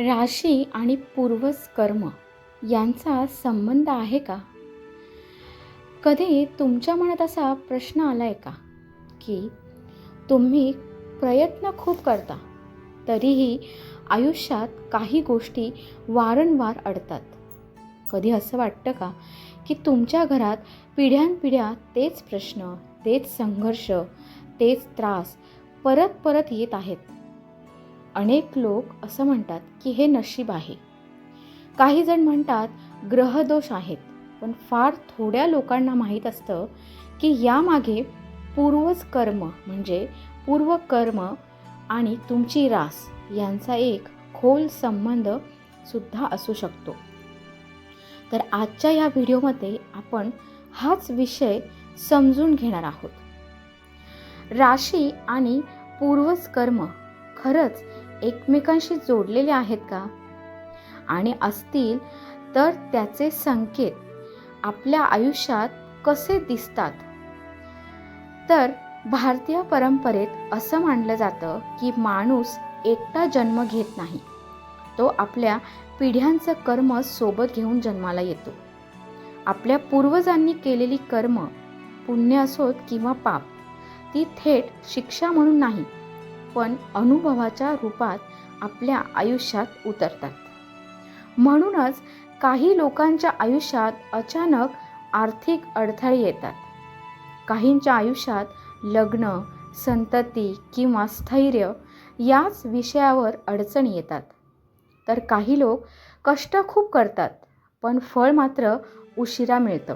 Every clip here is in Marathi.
राशी आणि पूर्वज कर्म यांचा संबंध आहे का? कधी तुमच्या मनात असा प्रश्न आला आहे का? की तुम्ही प्रयत्न खूप करता तरीही आयुष्यात काही गोष्टी वारंवार अडतात. कधी असं वाटतं का की तुमच्या घरात पिढ्यानपिढ्या तेच प्रश्न तेच संघर्ष तेच त्रास परत परत येत आहेत? अनेक लोक असं म्हणतात की हे नशीब आहे. काही जण म्हणतात ग्रहदोष आहेत पण फार थोड्या लोकांना माहीत असतं की यामागे पूर्वज कर्म म्हणजे पूर्वकर्म आणि तुमची रास यांचा एक खोल संबंध सुद्धा असू शकतो. तर आजच्या या व्हिडिओमध्ये आपण हाच विषय समजून घेणार आहोत. राशी आणि पूर्वज कर्म खरंच एकमेकांशी जोडलेले आहेत का? आणि असतील तर त्याचे संकेत आपल्या आयुष्यात कसे दिसतात? तर भारतीय परंपरेत असं मानलं जातं की माणूस एकटा जन्म घेत नाही. तो आपल्या पिढ्यांचं कर्म सोबत घेऊन जन्माला येतो. आपल्या पूर्वजांनी केलेली कर्म पुण्य असोत किंवा पाप ती थेट शिक्षा म्हणून नाही पण अनुभवाच्या रूपात आपल्या आयुष्यात उतरतात. म्हणूनच काही लोकांच्या आयुष्यात अचानक आर्थिक अडथळे येतात. काहींच्या आयुष्यात लग्न संतती किंवा स्थैर्य याच विषयावर अडचणी येतात. तर काही लोक कष्ट खूप करतात पण फळ मात्र उशिरा मिळतं.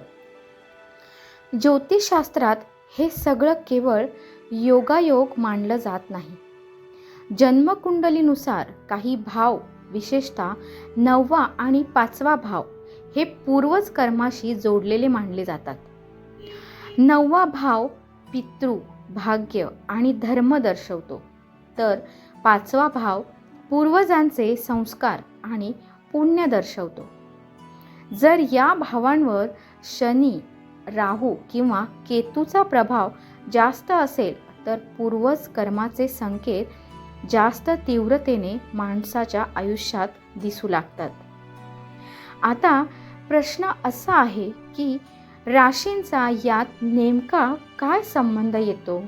ज्योतिषशास्त्रात हे सगळं केवळ योगायोग मानलं जात नाही. जन्मकुंडलीनुसार काही भाव विशेषतः नववा आणि पाचवा भाव हे पूर्वज कर्माशी जोडलेले मानले जातात. नववा भाव पितृ भाग्य आणि धर्म दर्शवतो. तर पाचवा भाव पूर्वजांचे संस्कार आणि पुण्य दर्शवतो. जर या भावांवर शनी राहू किंवा केतूचा प्रभाव जास्त असेल तर पूर्वज कर्माचे संकेत जास्त तीव्रतेने माणसाच्या आयुष्यात दिसू लागतात. आता प्रश्न असा आहे की राशींचा यात नेमका काय संबंध येतो?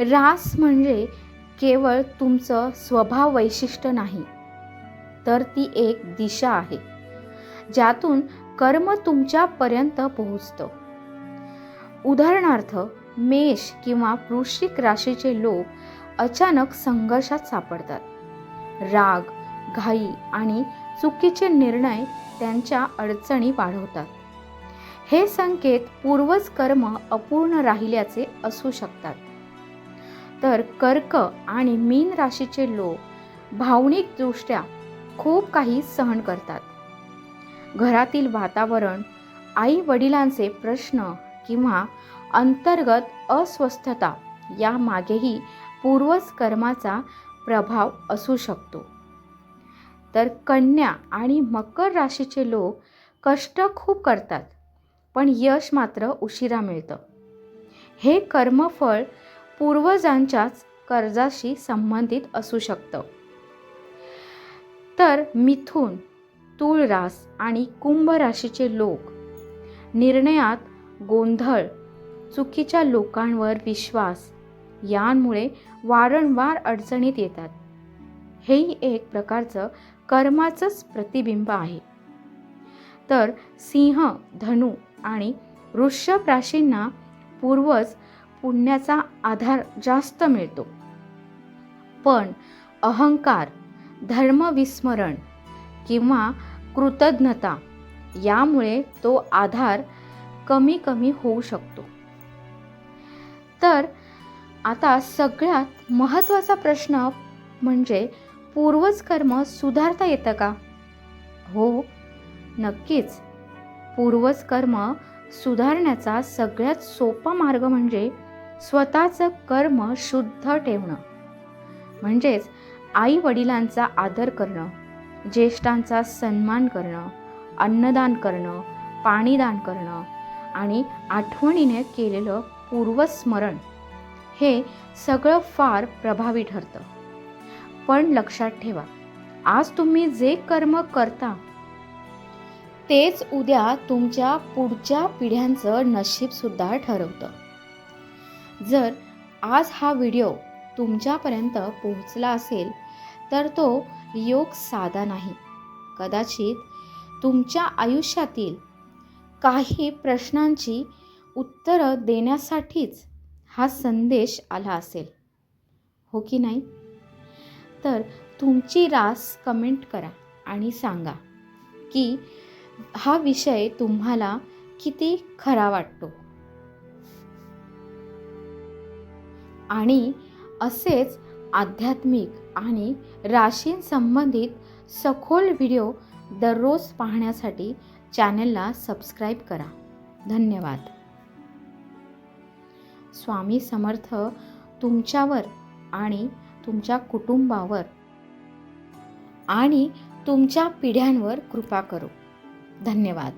रास म्हणजे केवळ तुमचं स्वभाव वैशिष्ट्य नाही तर ती एक दिशा आहे ज्यातून कर्म तुमच्यापर्यंत पोहोचतं. उदाहरणार्थ मेष किंवा वृश्चिक राशीचे लोक अचानक संघर्षात सापडतात. राग घाई आणि चुकीचे निर्णय त्यांच्या अडचणी वाढवतात. हे संकेत पूर्वज कर्म अपूर्ण राहिल्याचे असू शकतात. तर कर्क आणि मीन राशीचे लोक भावनिकदृष्ट्या खूप काही सहन करतात. घरातील वातावरण आई वडिलांचे प्रश्न किंवा अंतर्गत अस्वस्थता यामागेही पूर्वज कर्माचा प्रभाव असू शकतो. तर कन्या आणि मकर राशीचे लोक कष्ट खूप करतात पण यश मात्र उशिरा मिळतं. हे कर्मफळ पूर्वजांच्याच कर्जाशी संबंधित असू शकतं. तर मिथून तूळ रास आणि कुंभ राशीचे लोक निर्णयात गोंधळ चुकीच्या लोकांवर विश्वास यांमुळे वारंवार अडचणीत येतात. हेही एक प्रकारचं कर्माचंच प्रतिबिंब आहे. तर सिंह धनु आणि वृषभ राशींना पूर्वज पुण्याचा आधार जास्त मिळतो. पण अहंकार धर्मविस्मरण किंवा कृतज्ञता यामुळे तो आधार कमी कमी होऊ शकतो. तर आता सगळ्यात महत्त्वाचा प्रश्न म्हणजे पूर्वज कर्म सुधारता येतं का? हो नक्कीच. पूर्वज कर्म सुधारण्याचा सगळ्यात सोपा मार्ग म्हणजे स्वतःचं कर्म शुद्ध ठेवणं. म्हणजेच आई वडिलांचा आदर करणं ज्येष्ठांचा सन्मान करणं अन्नदान करणं पाणीदान करणं आणि आठवणीने केलेलं पूर्वस्मरण हे सगळं फार प्रभावी ठरतं. पण लक्षात ठेवा आज तुम्ही जे कर्म करता तेच उद्या तुमच्या पुढच्या पिढ्यांचं नशीबसुद्धा ठरवतं. जर आज हा व्हिडिओ तुमच्यापर्यंत पोहोचला असेल तर तो योग साधा नाही. कदाचित तुमच्या आयुष्यातील काही प्रश्नांची उत्तरं देण्यासाठीच हा संदेश आला असेल. हो की नाही? तर तुमची रास कमेंट करा आणि सांगा की हा विषय तुम्हाला किती खरा वाटतो. आणि असेच आध्यात्मिक आणि राशींसंबंधित सखोल व्हिडिओ दररोज पाहण्यासाठी चॅनलला सबस्क्राईब करा. धन्यवाद. स्वामी समर्थ तुमच्यावर आणि तुमच्या कुटुंबावर आणि तुमच्या पिढ्यांवर कृपा करू. धन्यवाद.